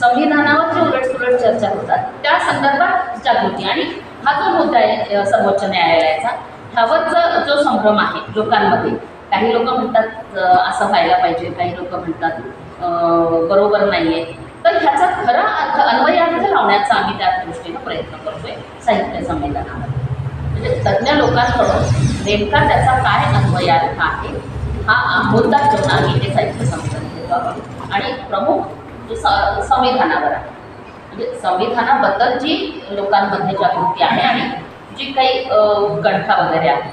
संविधानावर जे उलटसुलट चर्चा होतात त्या संदर्भात जागृती. आणि हा जो मुद्दा आहे सर्वोच्च न्यायालयाचा ह्यावर जो संभ्रम आहे लोकांमध्ये काही लोक म्हणतात असं व्हायला पाहिजे काही लोक म्हणतात बरोबर नाही आहे तर ह्याचा खरा अर्थ अन्वयार्थ लावण्याचा आम्ही त्या दृष्टीनं प्रयत्न करतोय साहित्य संमेलनामध्ये. म्हणजे तज्ज्ञ लोकांकडून नेमका त्याचा काय अन्वयार्थ आहे हा मुद्दा घेऊन आम्ही हे साहित्य संमेलन घेतो आणि प्रमुख जो स- संविधानावर आहे म्हणजे संविधानाबद्दल जी लोकांमध्ये जागृती आहे आणि जी काही गंठा वगैरे आहे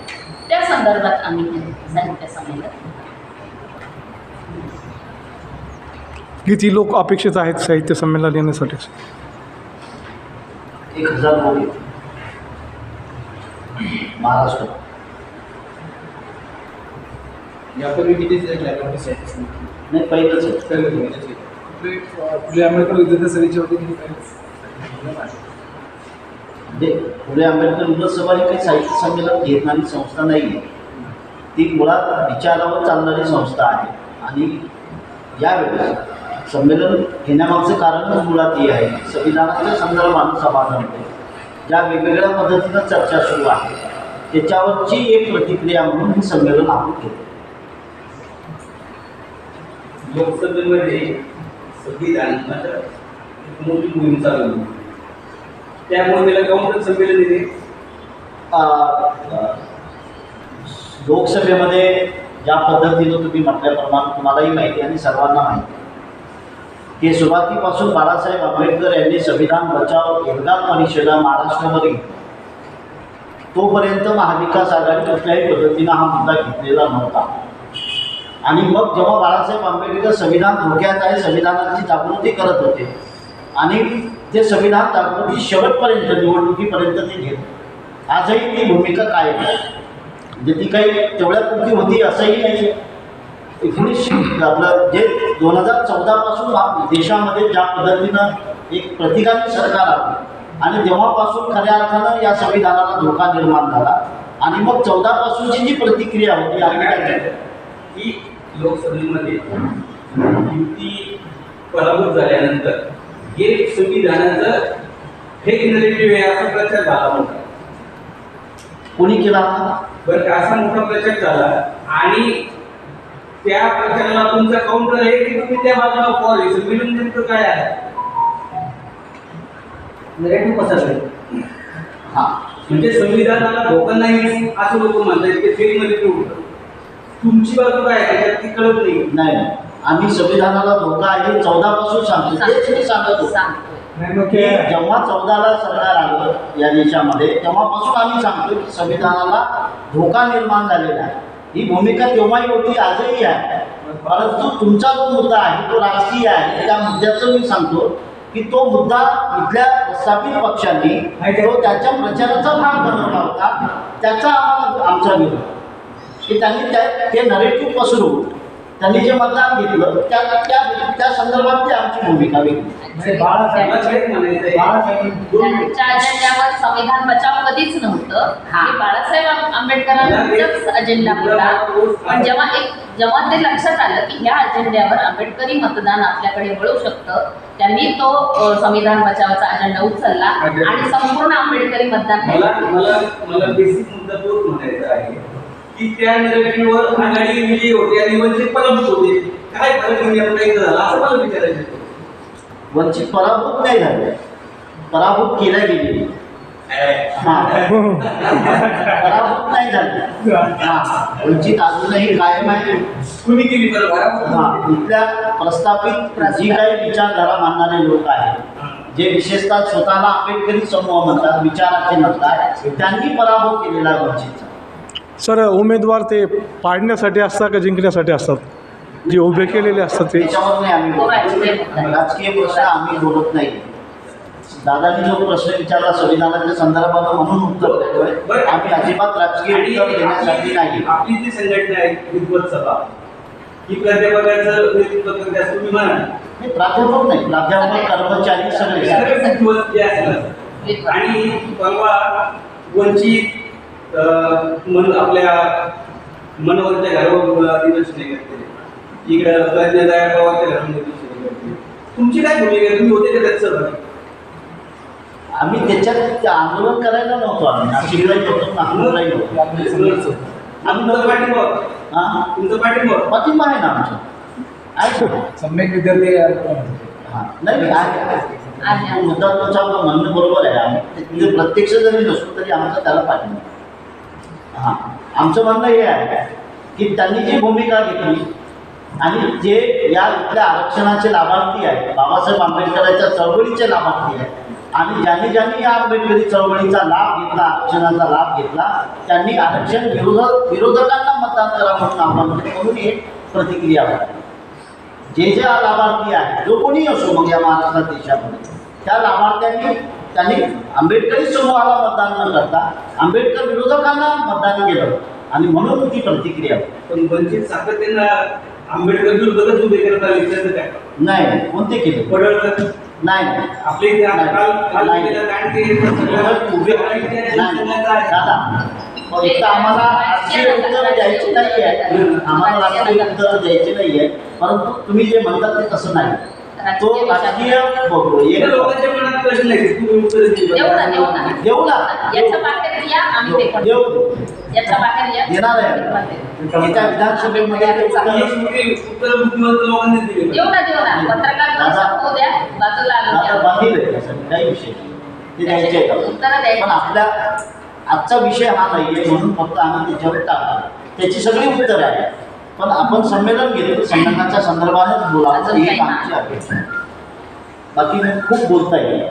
त्या संदर्भात आम्ही साहित्य संमेलन किती लोक अपेक्षित आहेत साहित्य संमेलन येण्यासाठी एक हजार लोक. महाराष्ट्र यापूर्वी किती झाले साहित्य संमेलन? नाही पहिलंच आहे? आपले, फुले आंबेडकर विद्यार्थी सभेची होती की काय? म्हणजे फुले आंबेडकर विरोध सभा ही काही साहित्य संमेलन घेणारी संस्था नाही आहे ती मुळात विचारावर चालणारी संस्था आहे. आणि यावेळेस संमेलन घेण्यामागचं कारणच मुळात हे आहे. संविधानाच्या संदर्भानं सभा जमते ज्या वेगवेगळ्या पद्धतीनं चर्चा सुरू आहे त्याच्यावरची एक प्रतिक्रिया म्हणून हे संमेलन आपण घेतो लोकसभेमध्ये संविधानाच्या मोठी मोहीम चालू होती. त्या मोहिमेला काउंटर संमेलन दिले लोकसभेमध्ये ज्या पद्धतीनं तुम्ही म्हटल्याप्रमाणे तुम्हालाही माहिती आणि सर्वांना माहिती हे की सुरुवातीपासून बाळासाहेब आंबेडकर यांनी संविधान बचाव एल्गार परिषदा महाराष्ट्रामध्ये घेतली. तोपर्यंत महाविकास आघाडी कुठल्याही पद्धतीनं हा मुद्दा घेतलेला नव्हता आणि मग जेव्हा बाळासाहेब आंबेडकर संविधान धोक्यात आहे संविधानाची जागृती करत होते. आणि ते संविधान जागृती शेवटपर्यंत निवडणुकीपर्यंत ते घेत. आजही ती भूमिका कायम आहे. म्हणजे ती काही तेवढ्यापुरती होती असंही नाही. एकोणीसशे आपलं जे दोन हजार चौदापासून देशामध्ये ज्या पद्धतीनं एक प्रतिगामी सरकार आलं आणि तेव्हापासून खऱ्या अर्थानं या संविधानाला धोका निर्माण झाला. आणि मग चौदापासूनची जी प्रतिक्रिया होती आम्ही काय लोकसभेमध्ये युती पराभूत झाल्यानंतर हे संविधानाचं फेक नरेटिव्ह आहे असा प्रचार झाला मोठा कोणी केला? बरं का असा मोठा प्रचार झाला आणि त्या प्रचाराला तुमचा काउंटर आहे की तुम्ही त्या बाजूला आहे संमेलन नेमकं काय आहे? नेगेटिव्ह पसरले. हां म्हणजे संविधानाला धोका नाही असं लोक म्हणतात की फेक नरेटिव्ह होतं. तुमची बाजू काय त्याच्यात ती कळत नाही. नाही. आम्ही संविधानाला धोका आहे चौदापासून सांगतो तेच मी सांगत होतो. सांगतोय. नाही मग की ते जेव्हा चौदाला सरकार आलं या देशामध्ये तेव्हापासून आम्ही सांगतो की संविधानाला धोका निर्माण झालेला आहे. ही भूमिका तेव्हाही होती आजही आहे. परंतु तुमचा जो मुद्दा आहे तो राजकीय आहे त्या मुद्द्याचं मी सांगतो की तो मुद्दा इथल्या प्रस्थापित पक्षांनी तो त्याच्या प्रचाराचा भाग बनवला होता. त्याचा आम्हाला आमचा विरोध. की त्यांनी त्या ते नरेटिव्ह पसरून त्यांनी जे मतदान घेतलं त्या त्या त्या संदर्भात ती आमची भूमिका वेगळी. म्हणजे बाळासाहेब संविधान बचाव कधीच नव्हतं. हे. बाळासाहेब आंबेडकरांचाच अजेंडा होता. पण जेव्हा एक जेव्हा ते लक्षात आलं की ह्या अजेंड्यावर आंबेडकरी मतदान आपल्याकडे वळू शकतं त्यांनी तो संविधान बचावाचा अजेंडा उचलला आणि संपूर्ण आंबेडकरी मतदान हे मला मला मला बेसिक मुद्दा तोच म्हणायचा आहे. की त्या नरेटिव्हवर आघाडी विजयी होते आणि वंचित पराभूत होते. काय फरक म्हणजे आपल्या इथं झाला? असं मला विचारायचं. वंचित पराभूत नाही झाले. पराभूत केल्या गेली. हा. पराभूत नाही झाले. हा. वंचित अजूनही कायम आहे. कुणी केली हा. इथल्या प्रस्थापित जी काही विचारधारा मानणारे लोक आहेत जे विशेषतः स्वतःला आंबेडकरी समूह म्हणतात विचाराचे म्हणतात त्यांनी पराभव केलेला वंचितचा. सर उमेदवार ते पाडण्यासाठी असतात का जिंकण्यासाठी असतात? जे उभे केलेले असतात ते? त्याच्यावर आम्ही राजकीय बोलत. मुद्दा. राजकीय प्रश्न आम्ही बोलत नाही. दादानी जो प्रश्न विचारला संविधानाच्या संदर्भात म्हणून उत्तर देतोय. आम्ही अजिबात राजकीय आणि उत्तर देण्यासाठी नाही. आपली आपली जी संघटना आहे विद्वत सभा ही प्राध्यापकाचं नेतृत्व करते असं तुम्ही म्हणाल हे प्राध्यापक नाही प्राध्यापक कर्मचारी सगळे. सगळे विद्वत जे असतात. आणि परवा वंचित मन आपल्या मनोहरच्या घरावर निदर्शने करते. इकडं प्रज्ञादाय घरावर निदर्शने करते. तुमची काय भूमिका आहे? तुम्ही होते का त्यात सहभागी? आम्ही त्याच्यात आंदोलन करायला नव्हतो आम्ही. नाशिकलाही नव्हतो नागपूरलाही नव्हतो आम्ही तुमचा पाठिंबा हां? तुमचा पाठिंबा पाठिंबा आहे ना आमचा. आहे सम्यक विद्यार्थी हां. नाही नाही, आहे. मुद्दा तुमचा म्हणणं बरोबर आहे. आम्ही तिथे प्रत्यक्ष जरी नसलो तरी आमचा त्याला पाठिंबा हां. आमचं म्हणणं हे आहे की त्यांनी जी भूमिका घेतली आणि जे या इथल्या आरक्षणाचे लाभार्थी आहेत बाबासाहेब आंबेडकरांच्या चळवळीचे लाभार्थी आहेत आणि ज्यांनी ज्यांनी या आंबेडकरी चळवळीचा लाभ घेतला आरक्षणाचा लाभ घेतला त्यांनी आरक्षण विरोधक विरोधकांना मतदान करा म्हणून आव्हान म्हणून एक प्रतिक्रिया होती. जे जे लाभार्थी आहेत जो कोणी असो मग या महाराष्ट्रात देशामध्ये त्या लाभार्थ्यांनी त्यांनी आंबेडकरी समूहाला मतदान न करता आंबेडकर विरोधकांना मतदान केलं आणि म्हणून ती प्रतिक्रिया. पण वंचित सातत्यानं आंबेडकर विरोधातच उभे करत आले काय? नाही नाही. कोणते केले? पडळकर नाही. नाही. आपल्या इथे काल काल कांड ते सगळं उभे. दादा फक्त आम्हाला उत्तर द्यायची नाही आहे आम्हाला राजकीय उत्तर द्यायची नाही आहे परंतु तुम्ही जे म्हणतात ते तसं नाही. तो राजकीय एक लोकांच्या मनात प्रश्न आहे तुम्ही उत्तर दिली देऊ ना देऊ ना. देऊ ना. याच्या बाहेर या आम्ही देऊ याच्या बाहेर या. आहे. विधानसभेमध्ये ते उत्तर उत्तर बुद्धिमंत लोकांनी दिले. देऊ ना देऊ ना. पत्रकार पण दादा. संपवू द्या बाजूला आणून आता द्या. बांधील आहे त्यासाठी काही विषय ते द्यायचे. पण आपल्या आजचा विषय हा नाही आहे म्हणून फक्त आम्ही त्याच्यावर टाकतो त्याची सगळी उत्तरं आहेत. पण आपण संमेलन घेतो तर संमेलनाच्या संदर्भानेच ही काही आमची अपेक्षा बाकी मी खूप बोलता येईल